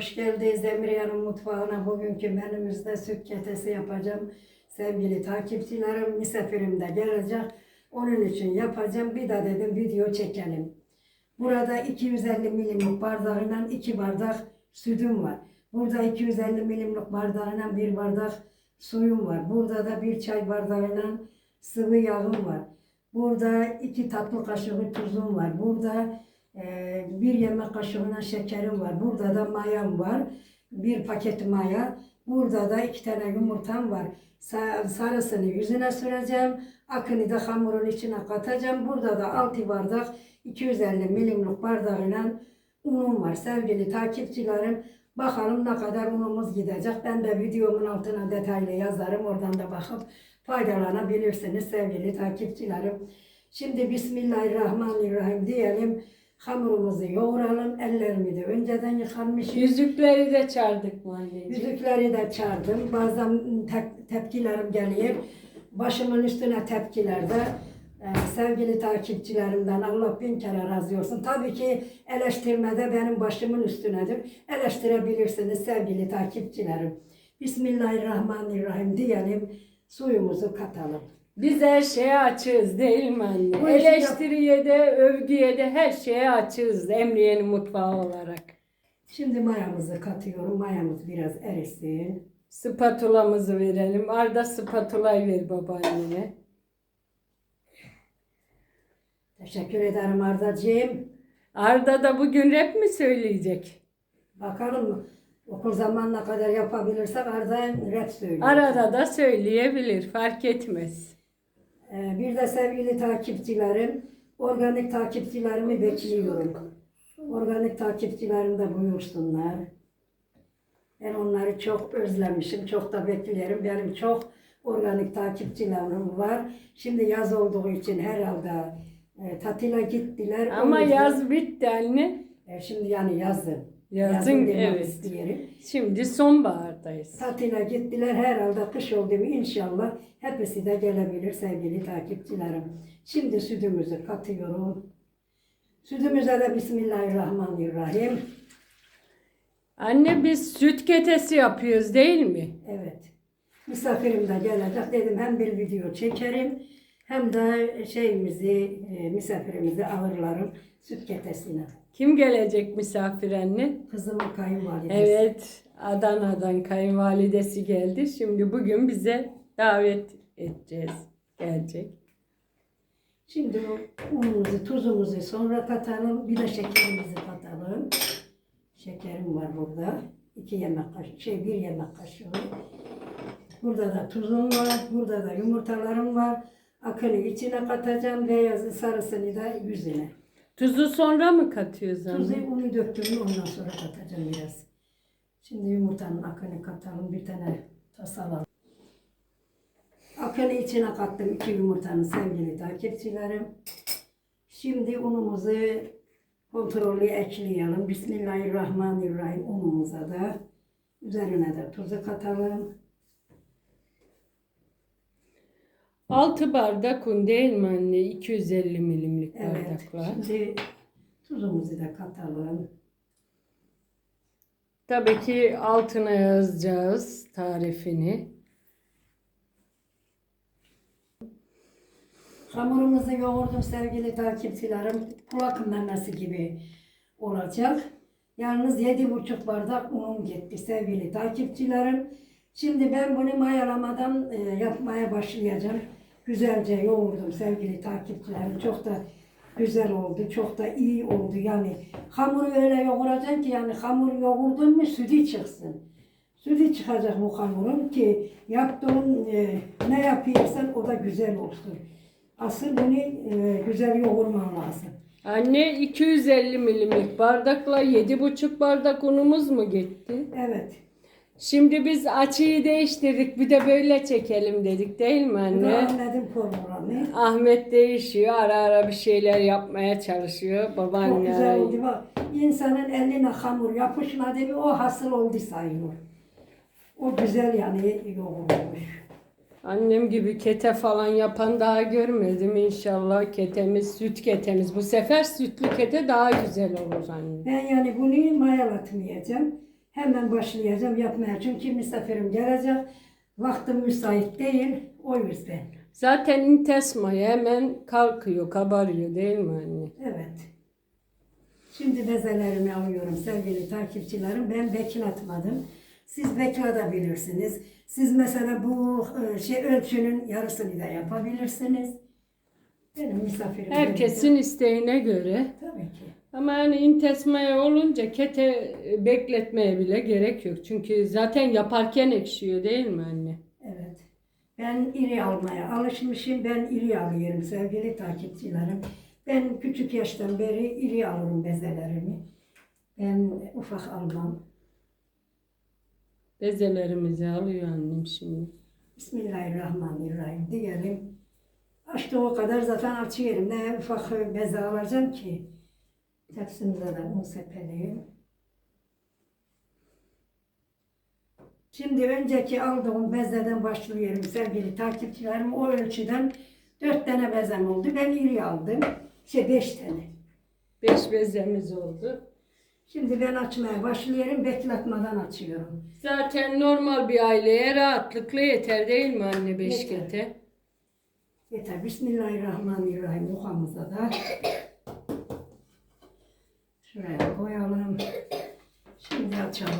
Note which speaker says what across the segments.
Speaker 1: Hoş geldiniz Emriyan'ın mutfağına. Bugünkü menümüzde süt ketesi yapacağım. Sevgili takipçilerim, misafirim de gelecek. Onun için yapacağım. Bir de dedim video çekelim. Burada 250 milimlik bardağıyla 2 bardak sütüm var. Burada 250 milimlik bardağıyla bir bardak suyum var. Burada da bir çay bardağıyla sıvı yağım var. Burada iki tatlı kaşığı tuzum var. Burada ee, bir yemek kaşığına şekerim var. Burada da mayam var. Bir paket maya. Burada da iki tane yumurtam var. Sa- sarısını yüzüne süreceğim. Akını da hamurun içine katacağım. Burada da 6 bardak 250 milimlik bardağıyla unum var. Sevgili takipçilerim bakalım ne kadar unumuz gidecek. Ben de videomun altına detaylı yazarım. Oradan da bakıp faydalanabilirsiniz sevgili takipçilerim. Şimdi Bismillahirrahmanirrahim diyelim. Hamurumuzu yoğuralım. Ellerimi de önceden yıkanmışım.
Speaker 2: Yüzükleri de çardık mı anneciğim?
Speaker 1: Yüzükleri de çağırdım. Bazen tep- tepkilerim geliyor. Başımın üstüne tepkiler de e, sevgili takipçilerimden Allah bin kere razı olsun. Tabii ki eleştirmede benim başımın üstünedir. Eleştirebilirsiniz sevgili takipçilerim. Bismillahirrahmanirrahim diyelim. Suyumuzu katalım.
Speaker 2: Biz her şeye açığız değil mi anne?
Speaker 1: Bu
Speaker 2: Eleştiriye de, övgüye de her şeye açığız Emriye'nin mutfağı olarak.
Speaker 1: Şimdi mayamızı katıyorum. Mayamız biraz erisin.
Speaker 2: Spatulamızı verelim. Arda spatulayı ver babaannene.
Speaker 1: Teşekkür ederim Ardacığım.
Speaker 2: Arda da bugün rap mi söyleyecek?
Speaker 1: Bakalım okul zamanına kadar yapabilirsek Arda rap söylüyor.
Speaker 2: Arada da söyleyebilir. Fark etmez.
Speaker 1: Ee, bir de sevgili takipçilerim, organik takipçilerimi bekliyorum. Organik takipçilerim de buyursunlar. Ben onları çok özlemişim, çok da beklerim. Benim çok organik takipçilerim var. Şimdi yaz olduğu için herhalde e, tatile gittiler.
Speaker 2: Ama
Speaker 1: yüzden-
Speaker 2: yaz bitti anne.
Speaker 1: E, şimdi yani yazın.
Speaker 2: Yazın, evet.
Speaker 1: isterim.
Speaker 2: Şimdi sonbahardayız.
Speaker 1: Tatile gittiler herhalde kış oldu mu inşallah hepsi de gelebilir sevgili takipçilerim. Şimdi sütümüzü katıyorum. Sütümüze de Bismillahirrahmanirrahim.
Speaker 2: Anne biz süt ketesi yapıyoruz değil mi?
Speaker 1: Evet. Misafirim de gelecek dedim hem bir video çekerim hem de şeyimizi, e, misafirimizi ağırlarım süt ketesine.
Speaker 2: Kim gelecek misafir anne?
Speaker 1: Kızımın kayınvalidesi.
Speaker 2: Evet, Adana'dan kayınvalidesi geldi. Şimdi bugün bize davet edeceğiz. Gelecek.
Speaker 1: Şimdi o unumuzu, tuzumuzu sonra katalım. Bir de şekerimizi katalım. Şekerim var burada. İki yemek kaşığı, şey bir yemek kaşığı. Burada da tuzum var. Burada da yumurtalarım var. Akını içine katacağım. Beyazı sarısını da yüzüne.
Speaker 2: Tuzu sonra mı katıyoruz
Speaker 1: Tuzu unu döktüm ondan sonra katacağım biraz. Şimdi yumurtanın akını katalım. Bir tane tasalalım. Akını içine kattım iki yumurtanın sevgili takipçilerim. Şimdi unumuzu kontrollü ekleyelim. Bismillahirrahmanirrahim unumuza da. Üzerine de tuzu katalım.
Speaker 2: 6 bardak un değil mi anne? 250 milimlik
Speaker 1: Evet.
Speaker 2: bardaklar.
Speaker 1: Şimdi tuzumuzu da katalım.
Speaker 2: Tabii ki altına yazacağız tarifini.
Speaker 1: Hamurumuzu yoğurdum sevgili takipçilerim. Kulak memesi gibi olacak. Yalnız yedi buçuk bardak unum gitti sevgili takipçilerim. Şimdi ben bunu mayalamadan e, yapmaya başlayacağım. Güzelce yoğurdum sevgili takipçilerim. Çok da güzel oldu. Çok da iyi oldu. Yani hamuru öyle yoğuracaksın ki yani hamur yoğurdun mu sütü çıksın. Sütü çıkacak bu hamurun ki yaptığın e, ne yapıyorsan o da güzel olsun. Asıl bunu e, güzel yoğurman lazım.
Speaker 2: Anne 250 milimlik bardakla 7,5 bardak unumuz mu gitti?
Speaker 1: Evet.
Speaker 2: Şimdi biz açıyı değiştirdik. Bir de böyle çekelim dedik değil mi anne?
Speaker 1: anladım programı.
Speaker 2: Ahmet değişiyor. Ara ara bir şeyler yapmaya çalışıyor.
Speaker 1: Çok
Speaker 2: Babaanne.
Speaker 1: güzel oldu bak. İnsanın eline hamur yapışmadı mı o hasıl oldu sayılır. O güzel yani yoğurulmuş.
Speaker 2: Annem gibi kete falan yapan daha görmedim inşallah. Ketemiz, süt ketemiz. Bu sefer sütlü kete daha güzel olur anne.
Speaker 1: Ben yani bunu mayalatmayacağım. Hemen başlayacağım yapmaya. Çünkü misafirim gelecek. Vaktim müsait değil. O yüzden.
Speaker 2: Zaten intesmayı hemen kalkıyor, kabarıyor değil mi anne?
Speaker 1: Evet. Şimdi bezelerimi alıyorum sevgili takipçilerim. Ben bekletmedim. Siz bekletebilirsiniz. Siz mesela bu e, şey ölçünün yarısını da yapabilirsiniz. Benim misafirim.
Speaker 2: Herkesin
Speaker 1: gelince-
Speaker 2: isteğine göre.
Speaker 1: Tabii ki.
Speaker 2: Ama yani intesmaya olunca kete bekletmeye bile gerek yok. Çünkü zaten yaparken ekşiyor değil mi anne?
Speaker 1: Evet. Ben iri almaya alışmışım. Ben iri alıyorum sevgili takipçilerim. Ben küçük yaştan beri iri alırım bezelerimi. Ben ufak almam.
Speaker 2: Bezelerimizi alıyor annem şimdi.
Speaker 1: Bismillahirrahmanirrahim diyelim. Açtığı kadar zaten açıyorum. Ne ufak beze alacağım ki. Tepsimize de un sepeleyim. Şimdi önceki aldığım bezeden başlıyorum sevgili takipçilerim. O ölçüden dört tane bezem oldu. Ben iri aldım. Şey beş tane.
Speaker 2: Beş bezemiz oldu.
Speaker 1: Şimdi ben açmaya başlıyorum. Bekletmeden açıyorum.
Speaker 2: Zaten normal bir aileye rahatlıkla yeter değil mi anne beş
Speaker 1: Yeter.
Speaker 2: kete?
Speaker 1: Yeter. Bismillahirrahmanirrahim. Muhammuza da. Şuraya koyalım. Şimdi açalım.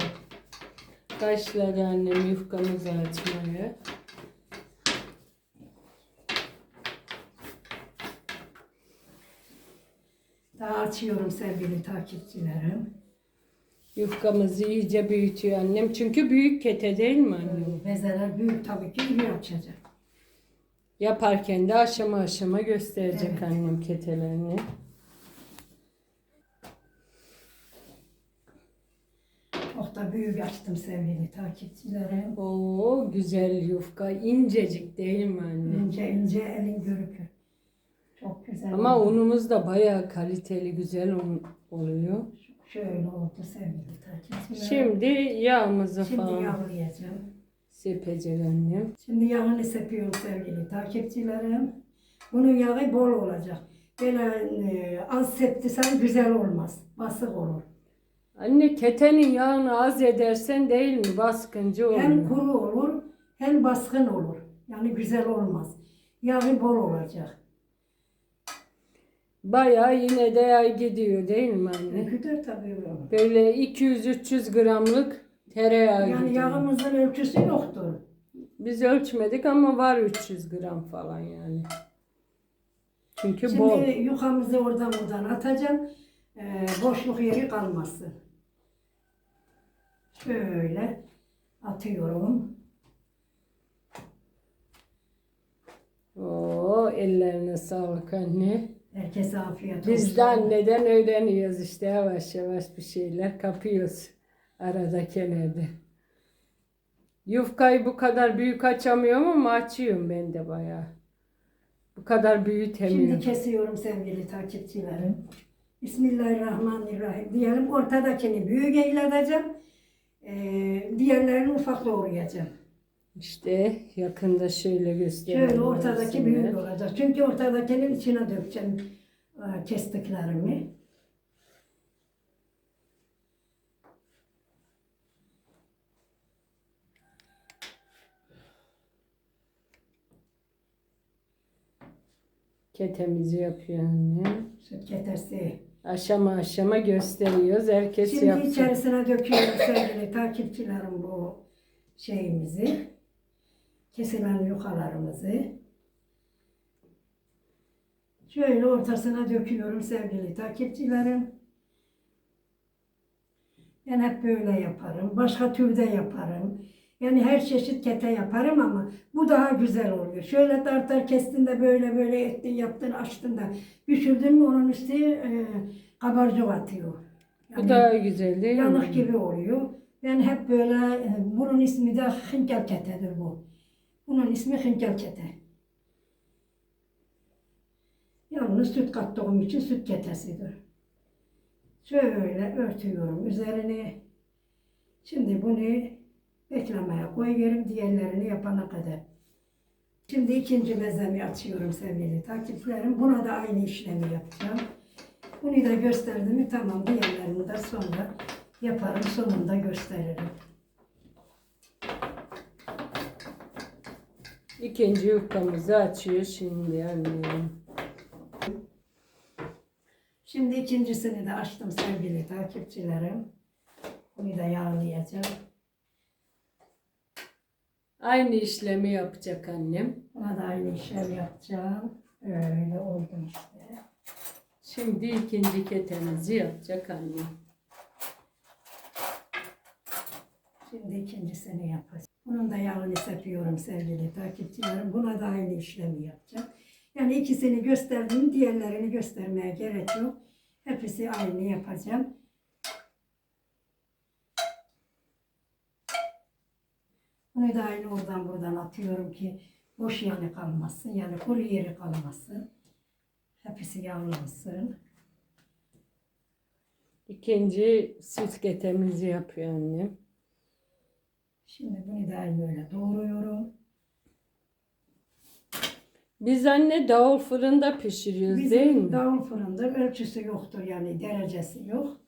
Speaker 2: Başladı annem yufkamızı açmaya.
Speaker 1: Daha açıyorum sevgili takipçilerim.
Speaker 2: Yufkamızı iyice büyütüyor annem. Çünkü büyük kete değil mi annem?
Speaker 1: Bezeler büyük tabii ki iri açacak.
Speaker 2: Yaparken de aşama aşama gösterecek
Speaker 1: Evet.
Speaker 2: annem ketelerini.
Speaker 1: Da büyük açtım sevgili takipçilerim.
Speaker 2: Oo güzel yufka. incecik değil mi anne?
Speaker 1: İnce ince elin görükür. Çok güzel.
Speaker 2: Ama
Speaker 1: oldu.
Speaker 2: unumuz da bayağı kaliteli güzel un oluyor.
Speaker 1: Şöyle oldu sevgili takipçilerim.
Speaker 2: Şimdi yağımızı
Speaker 1: Şimdi
Speaker 2: falan
Speaker 1: yağlayacağım.
Speaker 2: sepecek annem.
Speaker 1: Şimdi yağını sepiyorum sevgili takipçilerim. Bunun yağı bol olacak. Böyle e, az septisen güzel olmaz. Basık olur.
Speaker 2: Anne ketenin yağını az edersen değil mi baskıncı
Speaker 1: Hem
Speaker 2: oluyor.
Speaker 1: kuru olur hem baskın olur. Yani güzel olmaz. Yağı bol olacak.
Speaker 2: Bayağı yine de yağ gidiyor değil mi anne?
Speaker 1: Öküdür tabii bu.
Speaker 2: Böyle 200-300 gramlık tereyağı
Speaker 1: Yani
Speaker 2: gidiyor.
Speaker 1: yağımızın ölçüsü yoktur.
Speaker 2: Biz ölçmedik ama var 300 gram falan yani. Çünkü
Speaker 1: Şimdi
Speaker 2: bol.
Speaker 1: yukamızı oradan buradan atacağım. Ee, boşluk yeri kalmasın. Şöyle atıyorum.
Speaker 2: Oo ellerine sağlık anne.
Speaker 1: Herkese afiyet olsun.
Speaker 2: Biz de anneden öğreniyoruz işte yavaş yavaş bir şeyler kapıyoruz arada kenarda. Yufkayı bu kadar büyük açamıyorum ama açıyorum ben de bayağı. Bu kadar büyütemiyorum.
Speaker 1: Şimdi kesiyorum sevgili takipçilerim. Bismillahirrahmanirrahim diyelim. Ortadakini büyük eyledeceğim. Ee, diğerlerini ufak doğrayacağım.
Speaker 2: İşte yakında şöyle göstereyim.
Speaker 1: Şöyle ortadaki
Speaker 2: size.
Speaker 1: büyük olacak. Çünkü ortadakinin içine dökeceğim e, kestiklerimi.
Speaker 2: Ketemizi yapıyor anne.
Speaker 1: Süt ketesi.
Speaker 2: Aşama aşama gösteriyoruz. Herkes
Speaker 1: Şimdi
Speaker 2: yapsın.
Speaker 1: içerisine döküyorum sevgili takipçilerim bu şeyimizi. Kesilen yukalarımızı. Şöyle ortasına döküyorum sevgili takipçilerim. Ben hep böyle yaparım. Başka türde yaparım. Yani her çeşit kete yaparım ama bu daha güzel oluyor. Şöyle tartar kestin de böyle böyle ettin, yaptın, açtın da düşürdün mü onun üstü e, kabarcık atıyor.
Speaker 2: Bu
Speaker 1: Yani-
Speaker 2: daha güzel değil mi?
Speaker 1: yanık gibi oluyor. Ben hep böyle, e, bunun ismi de hınkel ketedir bu. Bunun ismi hınkel kete. Yalnız süt kattığım için süt ketesidir. Şöyle örtüyorum üzerini. Şimdi bunu beklemeye koyuyorum diğerlerini yapana kadar. Şimdi ikinci mezemi açıyorum sevgili takipçilerim. Buna da aynı işlemi yapacağım. Bunu da gösterdim mi tamam diğerlerini de sonra yaparım sonunda gösteririm.
Speaker 2: İkinci yufkamızı açıyor şimdi annem.
Speaker 1: Şimdi ikincisini de açtım sevgili takipçilerim. Bunu da yağlayacağım.
Speaker 2: Aynı işlemi yapacak annem.
Speaker 1: Buna da aynı işlem yapacağım. Öyle oldu işte.
Speaker 2: Şimdi ikinci ketemizi yapacak annem.
Speaker 1: Şimdi ikincisini yapacağım. Bunun da yağını sepiyorum sevgili takipçilerim. Buna da aynı işlemi yapacağım. Yani ikisini gösterdim, diğerlerini göstermeye gerek yok. Hepsi aynı yapacağım. Bunu da aynı oradan buradan atıyorum ki boş yanı kalmasın. Yani kuru yeri kalmasın. Hepsi yağlansın.
Speaker 2: İkinci süt ketemizi yapıyor annem.
Speaker 1: Şimdi bunu da aynı öyle doğruyorum.
Speaker 2: Biz anne davul fırında pişiriyoruz değil
Speaker 1: Bizim
Speaker 2: mi?
Speaker 1: davul fırında ölçüsü yoktur yani derecesi yok.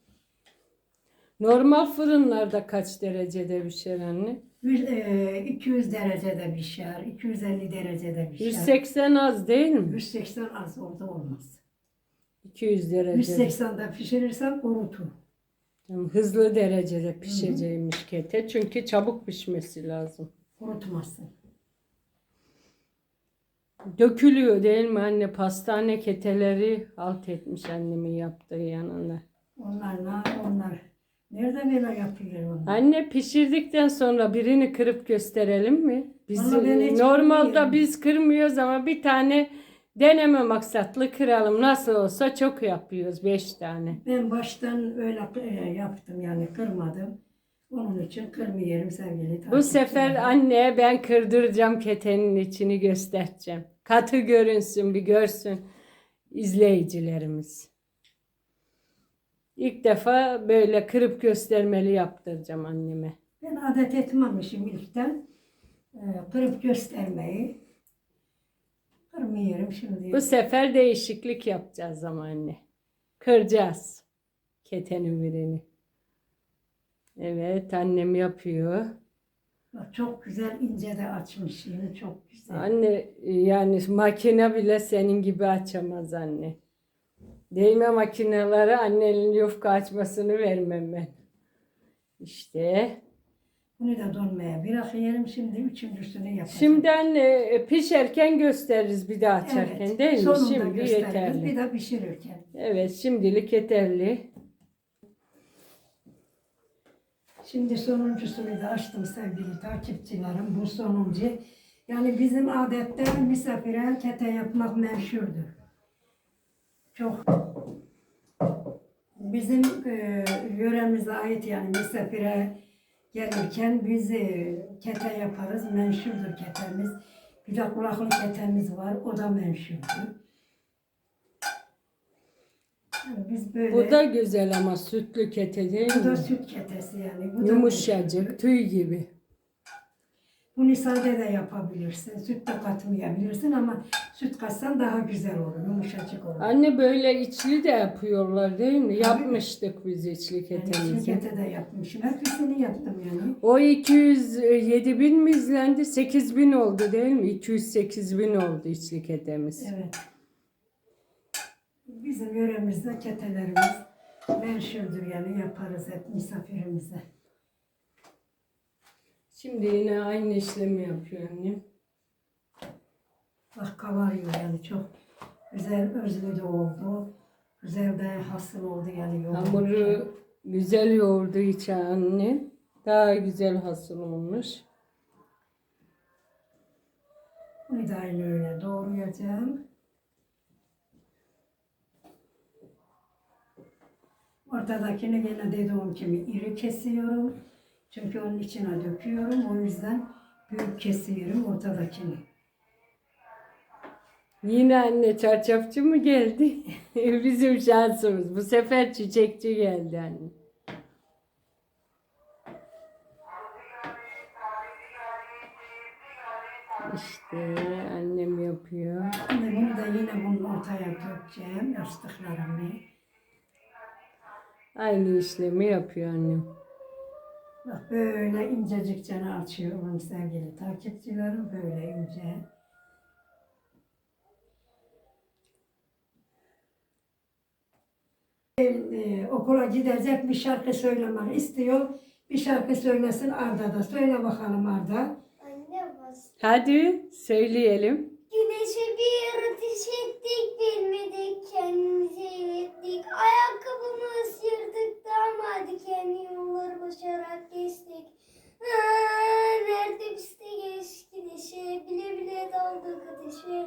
Speaker 2: Normal fırınlarda kaç derecede pişer anne?
Speaker 1: Bir, e, 200 derecede pişer, 250 derecede pişer.
Speaker 2: 180 az değil mi?
Speaker 1: 180 az orada olmaz.
Speaker 2: 200 derecede.
Speaker 1: 180'de pişirirsem kurutur.
Speaker 2: Tamam, Hızlı derecede pişeceğimiş kete. Çünkü çabuk pişmesi lazım.
Speaker 1: Kurutmasın.
Speaker 2: Dökülüyor değil mi anne? Pastane keteleri alt etmiş annemin yaptığı yanına.
Speaker 1: Onlar ne? Onlar nerede böyle yapıyor onlar?
Speaker 2: Anne pişirdikten sonra birini kırıp gösterelim mi? Biz
Speaker 1: Vallahi ben hiç
Speaker 2: normalde biz kırmıyoruz ama bir tane deneme maksatlı kıralım. Nasıl olsa çok yapıyoruz. Beş tane.
Speaker 1: Ben baştan öyle e, yaptım yani kırmadım. Onun için kırmıyorum sevgili
Speaker 2: Bu sefer anneye ben kırdıracağım ketenin içini göstereceğim. Katı görünsün bir görsün izleyicilerimiz. İlk defa böyle kırıp göstermeli yaptıracağım anneme.
Speaker 1: Ben adet etmemişim ilkten. Ee, kırıp göstermeyi. Kırmıyorum şimdi.
Speaker 2: Bu sefer değişiklik yapacağız ama anne. Kıracağız ketenin birini. Evet annem yapıyor.
Speaker 1: Çok güzel ince de açmışım. Çok güzel.
Speaker 2: Anne yani makine bile senin gibi açamaz anne. Değme makineleri annenin yufka açmasını vermem ben. İşte.
Speaker 1: Bunu da donmaya bırakıyorum. Şimdi üçüncüsünü yapacağım.
Speaker 2: Şimdi anne e, pişerken gösteririz bir daha açarken
Speaker 1: Evet,
Speaker 2: değil mi?
Speaker 1: sonunda
Speaker 2: Şimdi yeterli.
Speaker 1: Bir de pişirirken.
Speaker 2: Evet şimdilik yeterli.
Speaker 1: Şimdi sonuncusunu da açtım sevgili takipçilerim. Bu sonuncu. Yani bizim adette misafire kete yapmak meşhurdur. Çok bizim e, yöremize ait yani misafire gelirken biz e, kete yaparız. Menşurdur ketemiz. Bir de kulaklı ketemiz var. O da menşurdur. Yani biz böyle...
Speaker 2: Bu da güzel ama sütlü kete değil
Speaker 1: Bu da
Speaker 2: mi?
Speaker 1: süt ketesi yani. Bu da.
Speaker 2: Yumuşacık, tüy gibi.
Speaker 1: Bunu sade de yapabilirsin. Süt de katmayabilirsin ama süt katsan daha güzel olur. Yumuşacık olur.
Speaker 2: Anne böyle içli de yapıyorlar değil mi? Yapmıştık biz içli
Speaker 1: Yani
Speaker 2: ketemizi.
Speaker 1: şirkete de yapmışım. Hepsini yaptım yani.
Speaker 2: O 207 bin mi izlendi? 8 bin oldu değil mi? 208 bin oldu içli ketemiz.
Speaker 1: Evet. Bizim yöremizde ketelerimiz menşurdur yani yaparız hep misafirimize.
Speaker 2: Şimdi yine aynı işlemi yapıyor annem.
Speaker 1: Bak kavarıyor yani çok güzel özlü de oldu. Güzel de hasıl oldu yani yoğurdu.
Speaker 2: Hamuru güzel yoğurduğu için anne daha güzel hasıl olmuş.
Speaker 1: Bunu da aynı öyle doğrayacağım. Ortadakini yine dediğim gibi iri kesiyorum. Çünkü onun içine döküyorum. O yüzden büyük kesiyorum ortadakini.
Speaker 2: Yine anne çarşafçı mı geldi? Bizim şansımız. Bu sefer çiçekçi geldi anne. İşte annem yapıyor.
Speaker 1: Şimdi bunu da yine bunun ortaya dökeceğim yastıklarımı.
Speaker 2: Aynı işlemi yapıyor annem.
Speaker 1: Bak böyle incecikçe açıyorum sevgili takipçilerim. Böyle ince. Ee, okula gidecek bir şarkı söylemek istiyor. Bir şarkı söylesin Arda da. Söyle bakalım Arda.
Speaker 3: Anne bas.
Speaker 2: Hadi söyleyelim.
Speaker 3: Bilmedik kendimizi eğlettik. Ayakkabımı yırtık ama dikenli yolları başarak geçtik. Aa, nerede piste geç güneşe bile bile daldık ateşe.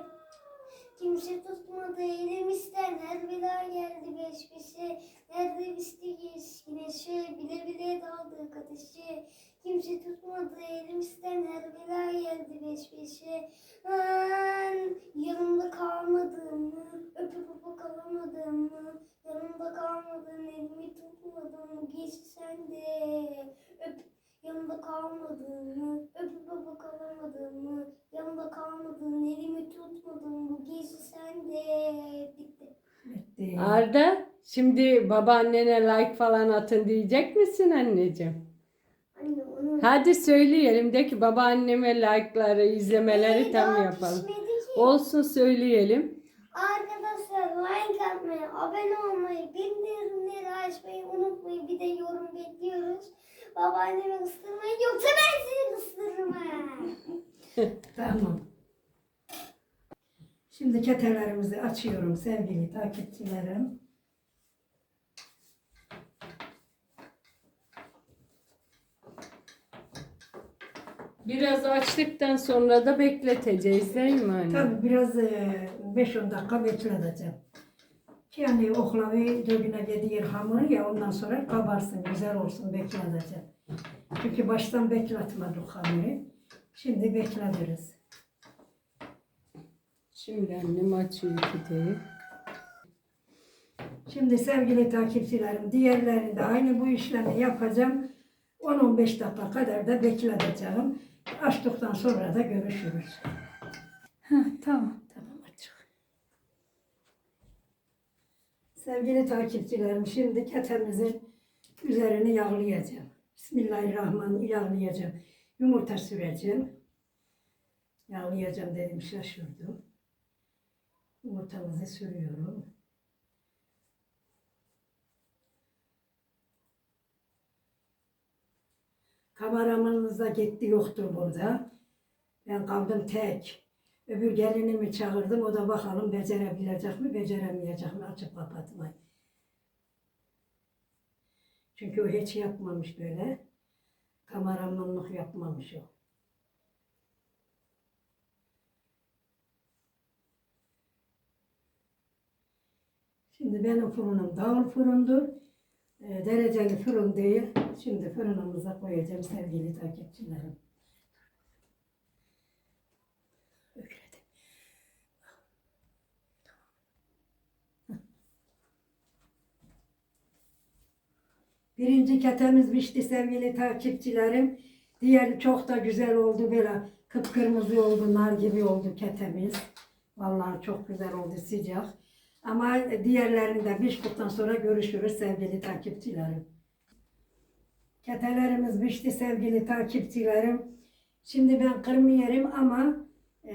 Speaker 3: Kimse tutmadı elimizden her bela geldi beş peşe. Nerede piste geç güneşe bile bile daldık ateşe. Kimse tutmadı elimizden her bela geldi beş peşe. Ben yanımda kalmadığımı, öpüp öpüp alamadığımı, yanımda kalmadığın elimi tutmadığımı geçti sen de. Öp, yanımda kalmadığımı, öpüp öpüp alamadığımı, yanımda kalmadığın elimi tutmadığımı geçti sen de. Bitti.
Speaker 1: Bitti.
Speaker 2: Arda şimdi babaannene like falan atın diyecek misin anneciğim? Hadi söyleyelim de ki babaanneme like'ları, izlemeleri
Speaker 3: Ee,
Speaker 2: tam yapalım. Olsun söyleyelim.
Speaker 3: Arkadaşlar like atmayı, abone olmayı, bildirimleri açmayı unutmayın. Bir de yorum bekliyoruz. Babaannemi ıstırmayın yoksa ben sizi ıstırırım. ha.
Speaker 1: Tamam. Şimdi ketelerimizi açıyorum sevgili takipçilerim.
Speaker 2: Biraz açtıktan sonra da bekleteceğiz değil mi anne?
Speaker 1: Tabii biraz e, 5-10 dakika bekleteceğim. Yani oklavi dögüne gidiyor hamuru ya ondan sonra kabarsın, güzel olsun bekleteceğim. Çünkü baştan bekletmedik hamuru. Şimdi bekletiriz.
Speaker 2: Şimdi annem açıyor kutuyu.
Speaker 1: Şimdi sevgili takipçilerim diğerlerinde aynı bu işlemi yapacağım. 10-15 dakika kadar da bekleteceğim. Açtıktan sonra da görüşürüz.
Speaker 2: Tamam.
Speaker 1: Tamam açık. Sevgili takipçilerim şimdi ketemizin üzerini yağlayacağım. Bismillahirrahmanirrahim yağlayacağım. Yumurta süreceğim. Yağlayacağım dedim şaşırdım. Yumurtamızı sürüyorum. Kameramanımız da gitti yoktur burada. Ben kaldım tek. Öbür gelinimi çağırdım. O da bakalım becerebilecek mi, beceremeyecek mi açıp kapatmayı. Çünkü o hiç yapmamış böyle. Kameramanlık yapmamış o. Şimdi benim fırınım davul fırındır. E, dereceli fırın değil. Şimdi fırınımıza koyacağım sevgili takipçilerim. Birinci ketemiz pişti sevgili takipçilerim. Diğeri çok da güzel oldu böyle kıpkırmızı oldu, nar gibi oldu ketemiz. Vallahi çok güzel oldu sıcak. Ama diğerlerinde piştikten sonra görüşürüz sevgili takipçilerim. Ketelerimiz pişti sevgili takipçilerim. Şimdi ben kırmıyorum ama e,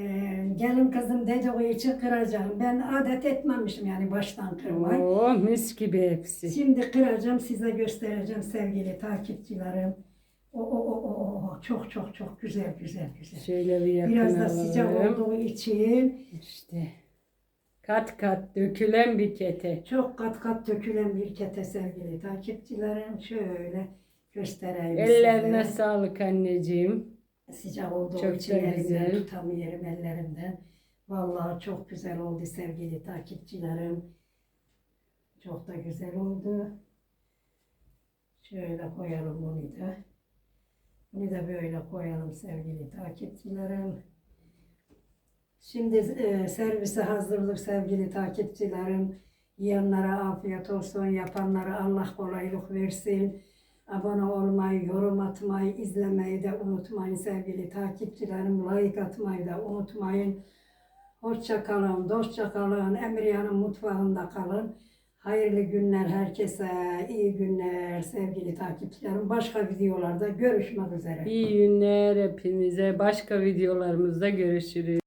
Speaker 1: gelin kızım dediği için kıracağım. Ben adet etmemişim yani baştan kırmayı.
Speaker 2: Oo mis gibi hepsi.
Speaker 1: Şimdi kıracağım size göstereceğim sevgili takipçilerim. O o o o o çok çok çok güzel güzel güzel.
Speaker 2: Şöyle bir yakın
Speaker 1: Biraz da sıcak
Speaker 2: alalım.
Speaker 1: olduğu için
Speaker 2: İşte kat kat dökülen bir kete.
Speaker 1: çok kat kat dökülen bir kete sevgili takipçilerim. Şöyle göstereyim
Speaker 2: Ellerine
Speaker 1: size.
Speaker 2: sağlık anneciğim.
Speaker 1: Sıcak olduğu
Speaker 2: Çok
Speaker 1: için elimden tutamıyorum ellerimden. Vallahi çok güzel oldu sevgili takipçilerim. Çok da güzel oldu. Şöyle koyalım bunu da. Bunu da böyle koyalım sevgili takipçilerim. Şimdi e, servise hazırlık sevgili takipçilerim. Yiyenlere afiyet olsun, yapanlara Allah kolaylık versin. Abone olmayı, yorum atmayı, izlemeyi de unutmayın sevgili takipçilerim. Like atmayı da unutmayın. Hoşça kalın, dostça kalın. Emriyan'ın mutfağında kalın. Hayırlı günler herkese, iyi günler sevgili takipçilerim. Başka videolarda görüşmek üzere.
Speaker 2: İyi günler hepinize. Başka videolarımızda görüşürüz.